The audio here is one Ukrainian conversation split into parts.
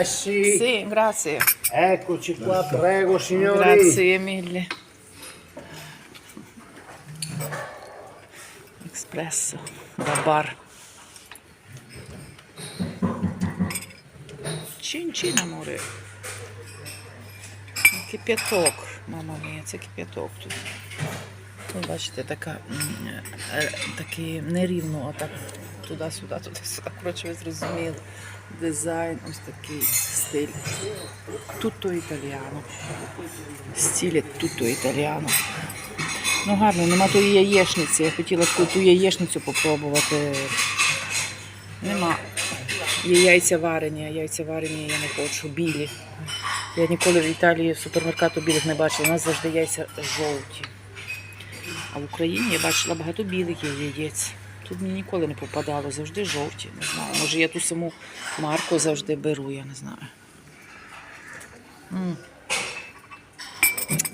Eh sì, Sì, grazie. eccoci qua, prego signori. Grazie mille. Espresso da bar. Чин-чин, аморе. Кип'яток. Мама мія, це кип'яток тут. Ви бачите, така, такий нерівно, а так туди-сюди, туди-сюди. Коротше, ви зрозуміли. Дизайн, ось такий стиль. Tutto італіано. Стиль tutto італіано. Ну гарно, нема тої яєчниці. Я хотіла ту яєчницю попробувати. Нема. Є яйця варені, а яйця варені я не хочу, білі. Я ніколи в Італії супермеркату білих не бачила. У нас завжди яйця жовті. А в Україні я бачила багато білих яєць. Тут мені ніколи не попадало, завжди жовті. Не знаю. Може я ту саму марку завжди беру, я не знаю. М.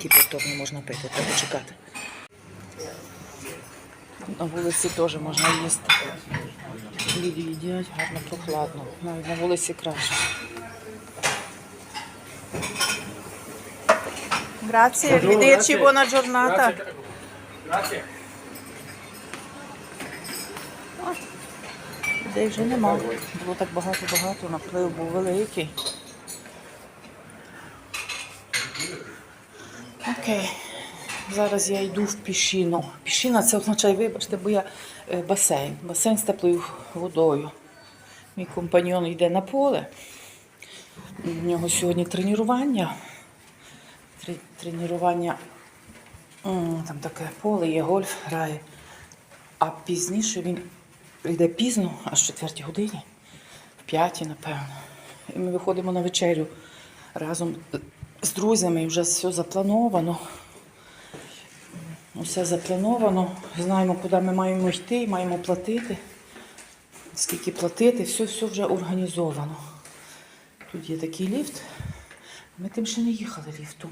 Кипяток не можна пити, треба чекати. На вулиці теж можна їсти. Люди їдять, гарно прохладно. Навіть на вулиці краще. Grazie, arrivederci, buona giornata. Grazie. Людей вже нема. Було так багато-багато, наплив був великий. Окей. Зараз я йду в пішіну. Пішіна це означає, вибачте, бо я е, басейн. Басейн з теплою водою. Мій компаньон йде на поле. У нього сьогодні тренування. Тренування. Там таке поле, є гольф грає. А пізніше він йде пізно, аж в четвертій годині, в п'ятій, напевно. І ми виходимо на вечерю разом з друзями, і вже все заплановано. Усе заплановано. Знаємо, куди ми маємо йти, маємо платити. Скільки платити, все, все вже організовано. Тут є такий ліфт. Ми тим ще не їхали ліфтом.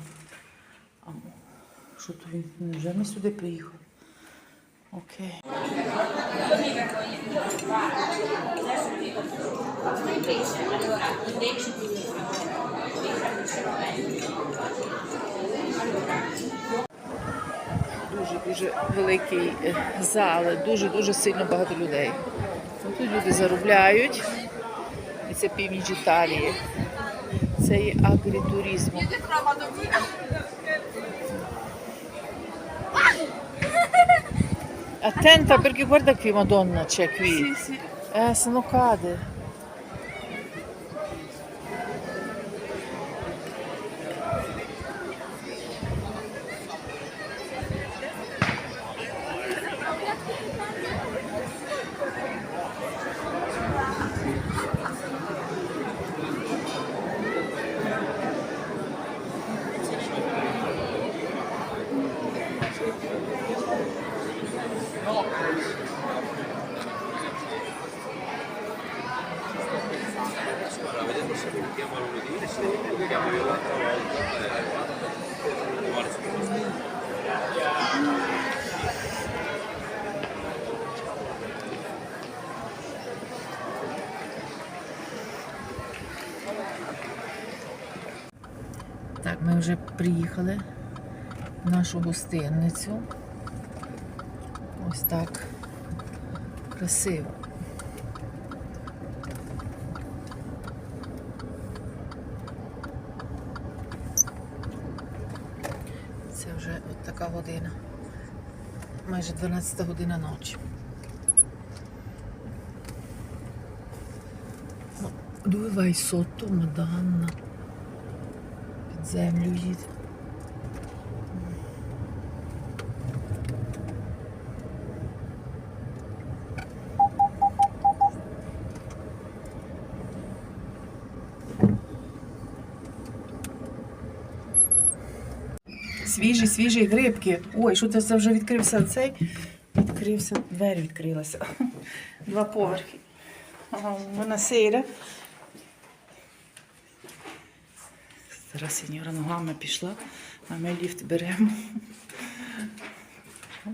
Що то він? Вже ми сюди приїхали. Окей. Дуже дуже великий е, зал, дуже дуже сильно багато людей. Тут люди заробляють. І це північ Італії. Це є агрітуризм. Attenta perché guarda qui, Madonna, c'è qui. Eh, se no cade. Ми вже приїхали в нашу гостинницю. Ось так красиво. Це вже от така година. Майже 12 година ночі. Dove vai sotto, Madonna? Землю їде. Свіжі, свіжі грибки. Ой, що це, це вже відкрився цей? Відкрився, двері відкрилися. Два поверхи. Ага, Buonasera. Зараз сеньора ногами пішла, а ми ліфт беремо.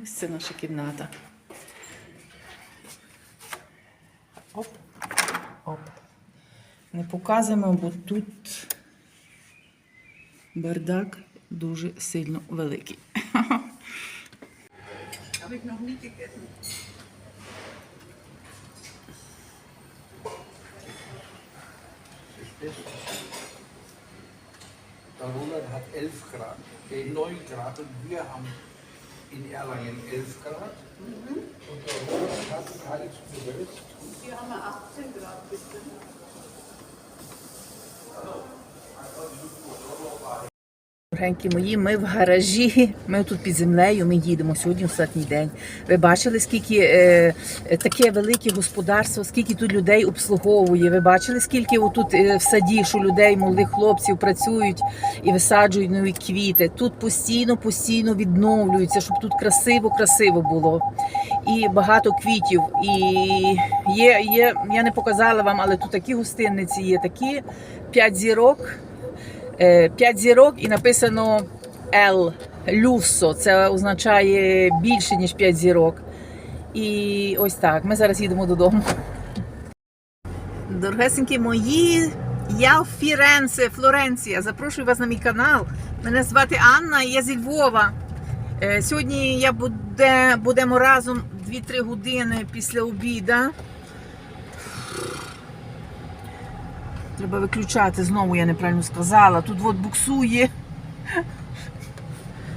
Ось це наша кімната. Оп, оп. Не показуємо, бо тут бардак дуже сильно великий. Der 11 Grad, äh, 9 Grad und wir haben in Erlangen 11 Grad. Und der Roland hat halt 12. Дорогенькі мої, ми в гаражі, ми тут під землею, ми їдемо сьогодні останній день. Ви бачили, скільки е, е, таке велике господарство, скільки тут людей обслуговує. Ви бачили, скільки тут е, в саді, що людей, молодих хлопців працюють і висаджують нові квіти. Тут постійно, постійно відновлюються, щоб тут красиво, красиво було. І багато квітів. І є, є, я не показала вам, але тут такі гостинниці є, такі п'ять зірок. Е, П'ять зірок і написано L, Люсо. Це означає більше, ніж п'ять зірок. І ось так. Ми зараз їдемо додому. Дорогесенькі мої, я в Фіренце, Флоренція. Запрошую вас на мій канал. Мене звати Анна, я зі Львова. Е, Сьогодні я буде, будемо разом 2-3 години після обіда. Треба виключати, знову я неправильно сказала. Тут от буксує,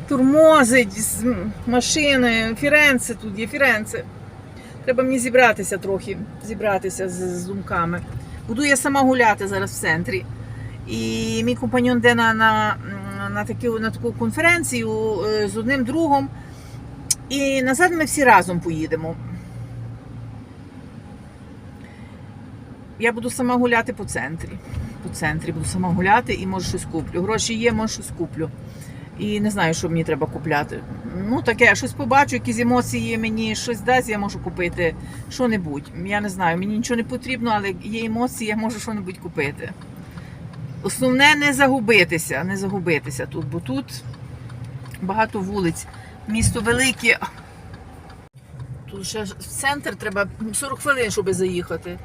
турмозить з машини, Фіренце тут є, Фіренце. Треба мені зібратися трохи, зібратися з, з думками. Буду я сама гуляти зараз в центрі. І мій компаньон йде на, на, на, таку, на таку конференцію е, з одним другом. І назад ми всі разом поїдемо. Я буду сама гуляти по центрі. По центрі буду сама гуляти і може щось куплю. Гроші є, може щось куплю. І не знаю, що мені треба купляти. Ну, таке, щось побачу, якісь емоції мені щось дасть, я можу купити що-небудь. Я не знаю, мені нічого не потрібно, але є емоції, я можу що-небудь купити. Основне не загубитися, не загубитися тут, бо тут багато вулиць. Місто велике. Тут ще в центр треба 40 хвилин, щоб заїхати.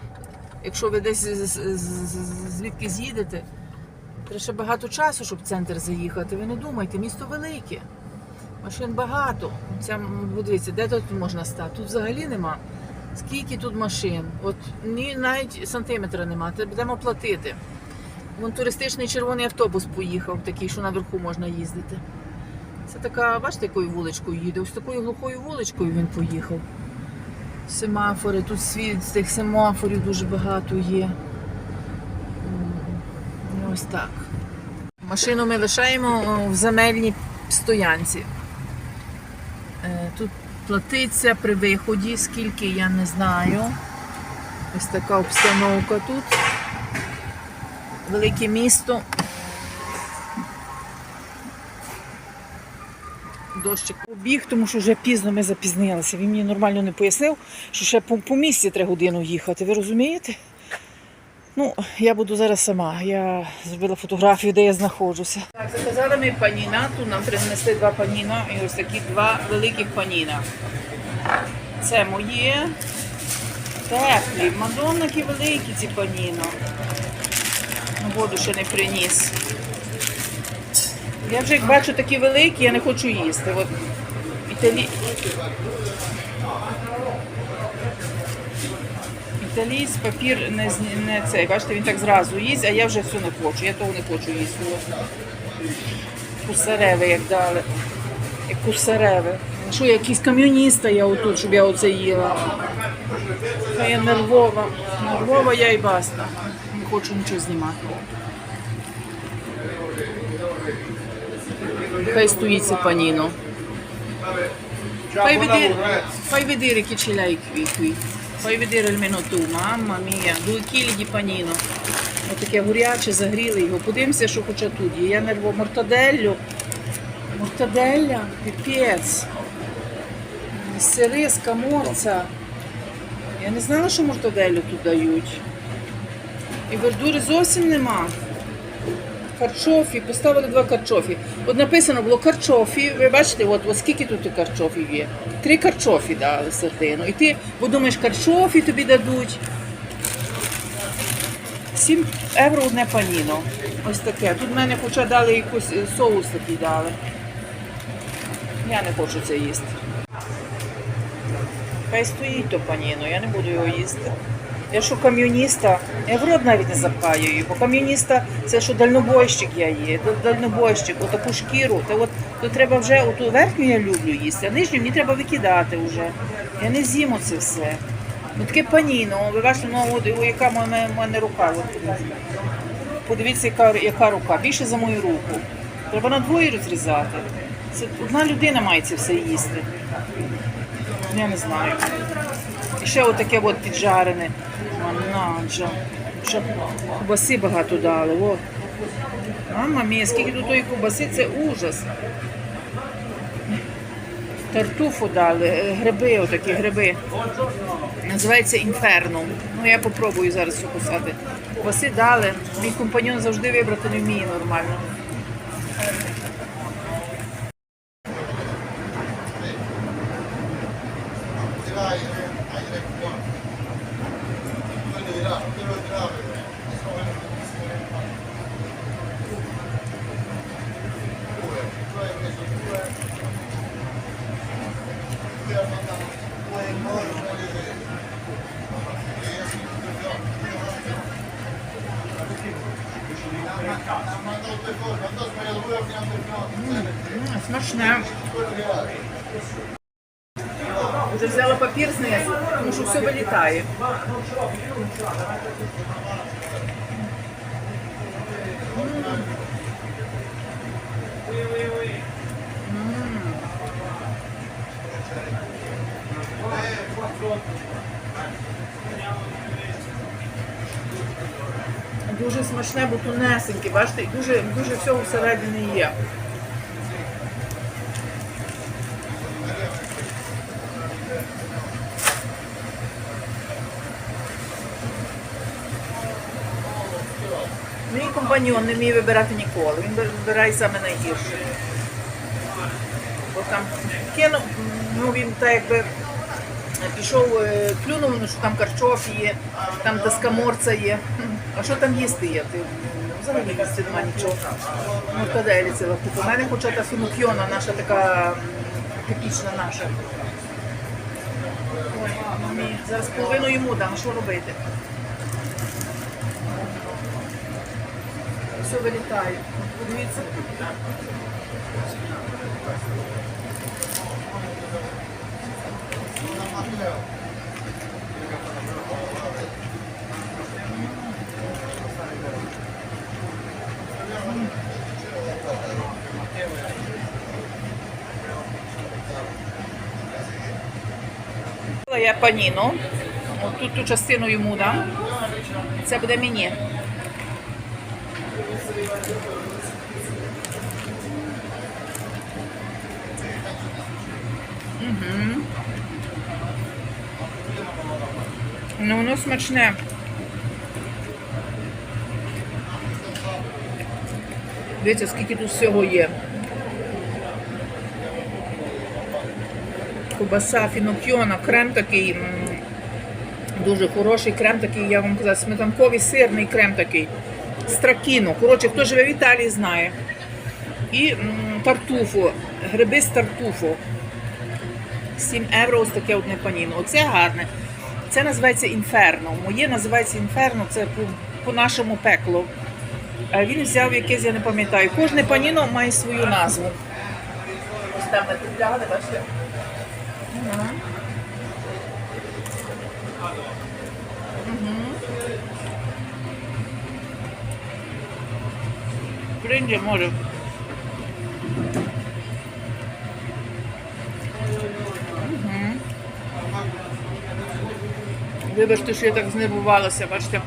Якщо ви десь звідки з'їдете, треба ще багато часу, щоб в центр заїхати. Ви не думайте, місто велике. Машин багато. Це, м, подивіться, де тут можна стати? Тут взагалі нема. Скільки тут машин? От ні, навіть сантиметра нема. Треба будемо платити. Вон туристичний червоний автобус поїхав, такий, що наверху можна їздити. Це така, бачите, якою вуличкою їде. Ось такою глухою вуличкою він поїхав. Семафори, тут світ з тих семафорів дуже багато є. Ось так. Машину ми лишаємо в земельній стоянці. Е, Тут платиться при виході, скільки я не знаю. Ось така обстановка тут. Велике місто. Дощик побіг, тому що вже пізно ми запізнилися. Він мені нормально не пояснив, що ще по, по місці треба годину їхати. Ви розумієте? Ну, я буду зараз сама. Я зробила фотографію, де я знаходжуся. Так, заказали ми паніна. Тут нам принесли два паніна і ось такі два великих паніна. Це моє теплі. Мадонна, які великі ці паніно. Ну, воду ще не приніс. Я вже як бачу такі великі, я не хочу їсти. От італі... Італійсь папір не, не цей. Бачите, він так зразу їсть, а я вже все не хочу. Я того не хочу їсти. Кусареви, як дали. Кусареви. Що, якийсь кам'юніста я отут, щоб я оце їла. Я нервова. Нервова я і баста. Не хочу нічого знімати. Хай стоїть це паніно. Fai vedere, fai vedere che ce l'hai qui, qui. Fai vedere almeno tu, mamma mia, 2 kg di panino. Отаке горяче, загріли його. Подивимося, що хоча тут є. Я нерво мортаделлю. Мортаделля, піпець. Сири з каморця. Я не знала, що мортаделлю тут дають. І вердури зовсім нема. Карчофі, поставили два карчофі. От написано було карчофі. Ви бачите, от, от скільки тут карчофів є? Три карчофі дали сардину. І ти подумаєш, карчофі тобі дадуть. 7 євро одне паніно. Ось таке. Тут в мене хоча дали якийсь е, соус такий дали. Я не хочу це їсти. Хай стоїть то паніно, я не буду його їсти. Я що кам'юніста, я в рот навіть не запхаю її, бо кам'юніста це що дальнобойщик я є, дальнобойщик, отаку шкіру, то от то треба вже оту верхню я люблю їсти, а нижню мені треба викидати вже. Я не з'їм оце все. Ну таке паніно, ви бачите, ну от яка в мене, мене рука. От. Подивіться, яка, яка рука, більше за мою руку. Треба на двоє розрізати. Це одна людина має це все їсти. Я не знаю. І ще отаке от піджарене. Манаджа. Ще Кубаси багато дали. О. Мама мія, скільки тут тої кубаси, це ужас. Тартуфу дали, е, гриби, отакі гриби. Називається інферно. Ну я попробую зараз укусати. Кубаси дали. Мій компаньон завжди вибрати не вміє нормально. М, Смачне. Вже взяла папір знизу, тому що все вилітає. Дуже смачне, бо тунесеньке, бачите, дуже, дуже всього всередині є. Мій компаньон не вміє вибирати ніколи. Він вибирає саме найгірше. Бо там кинув, ну він так якби пішов, е, клюнув, ну, що там карчоф є, там таскаморця є. А що там їсти є? Ти взагалі їсти немає нічого. Моркаделі ціла купа. У мене хоча та фінукьйона, наша така типічна наша. Ой, зараз половину йому дам, що робити? Все вилітає. Подивіться. Я паніно. Тут ту частину йому дам. Це буде мені. Ну, воно смачне. Дивіться, скільки тут всього є. Кубаса, фінокьйона, крем такий. Дуже хороший крем такий, я вам казала, сметанковий сирний крем такий. Стракіно. Коротше, хто живе в Італії, знає. І тартуфу, гриби з тартуфу. 7 євро ось таке одне паніно. Оце гарне. Це називається інферно. Моє називається інферно, це по, по пекло. Він взяв якесь, я не пам'ятаю. Кожне паніно має свою назву. Ось там ми купляли, бачите. Прийде, може. Вибачте, що я так знервувалася, бачите,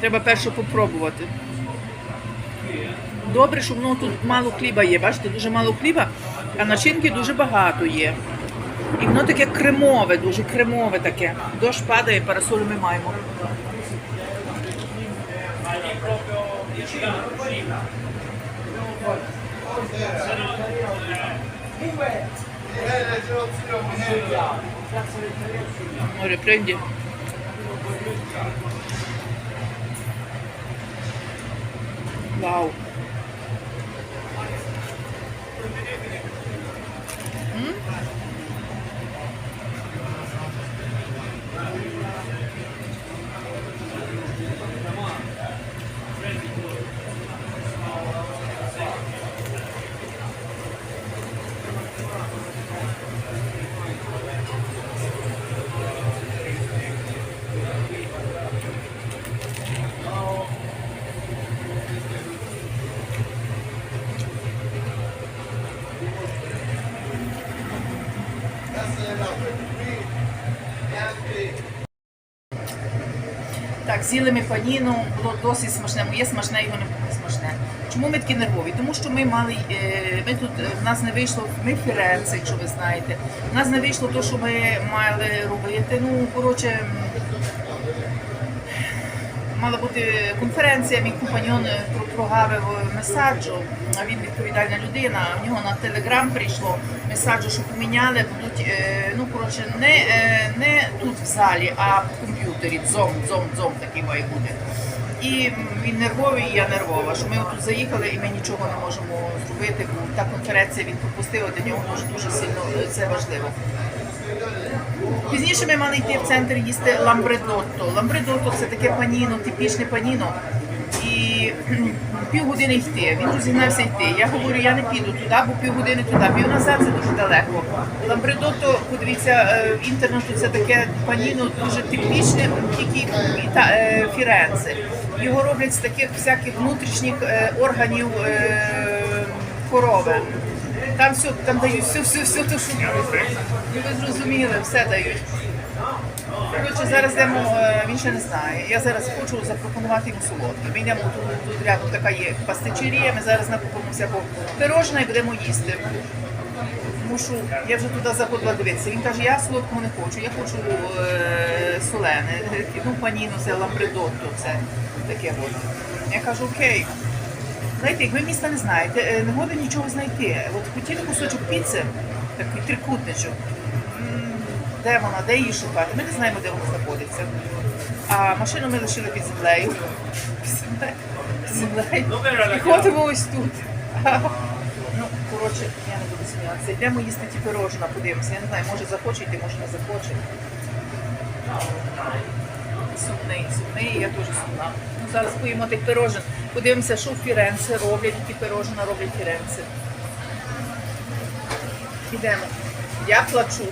треба перше попробувати. Добре, що воно тут мало хліба є, бачите, дуже мало хліба, а начинки дуже багато є. І воно таке кремове, дуже кремове таке. Дощ падає, парасолю ми маємо. Ora prendi. Wow. Так, з'їли ми паніну, було досить смачне. Моє смачне, його не було смачне. Чому ми такі нервові? Тому що ми мали, е, ми тут е, в нас не вийшло, ми фіренці, якщо ви знаєте. В нас не вийшло те, що ми мали робити. Ну, коротше, мала бути конференція, мій компаньон е, прогавив месаджу, а він відповідальна людина. У нього на телеграм прийшло месаджу, що поміняли, будуть е, ну коротше, не, е, не тут в залі, а в комп'ютері. Дзом, дзом, дзом такий має бути. І він нервовий, і я нервова, що ми тут заїхали і ми нічого не можемо зробити, бо та конференція він пропустив, для нього дуже сильно е, це важливо. Пізніше ми мали йти в центр їсти ламбредотто. Ламбредотто це таке паніно, типічне паніно. І півгодини йти. Він розігнався йти. Я говорю, я не піду туди, бо півгодини туди, пів назад це дуже далеко. Ламбредотто, подивіться, е, в інтернету це таке паніно дуже типічне, тільки е, Фіренце. Його роблять з таких всяких внутрішніх е, органів корови. Там все, там дають все, все, все, то, що Ну, ви зрозуміли, все дають. Коротше, зараз йдемо, е, він ще не знає. Я зараз хочу запропонувати йому солодке. Ми йдемо тут, тут рядом така є пастичерія, ми зараз накупимося по пирожне і будемо їсти. Що я вже туди заходила дивитися. Він каже, я солодкого не хочу, я хочу е, солене. Ну, паніно, це ламбредотто, це таке от. Я кажу, окей. Знаєте, як ви міста не знаєте, е, не года нічого знайти. От хотіли кусочок піци, такий трикутничок. Де вона, де її шукати? Ми не знаємо, де вона знаходиться. А машину ми лишили під землею. Під землею. І ходимо ось тут. Ну, коротше, я не буду сміятися. Йдемо їсти ті пирожна, подивимося. Я не знаю, може захоче йти, може не захоче. Сумний, сумний, я теж сумна. Ну, зараз поїмо тих пирожен. Подивимося, що в Фіренце роблять, які пирожна роблять в Фіренце. Ідемо. Я плачу.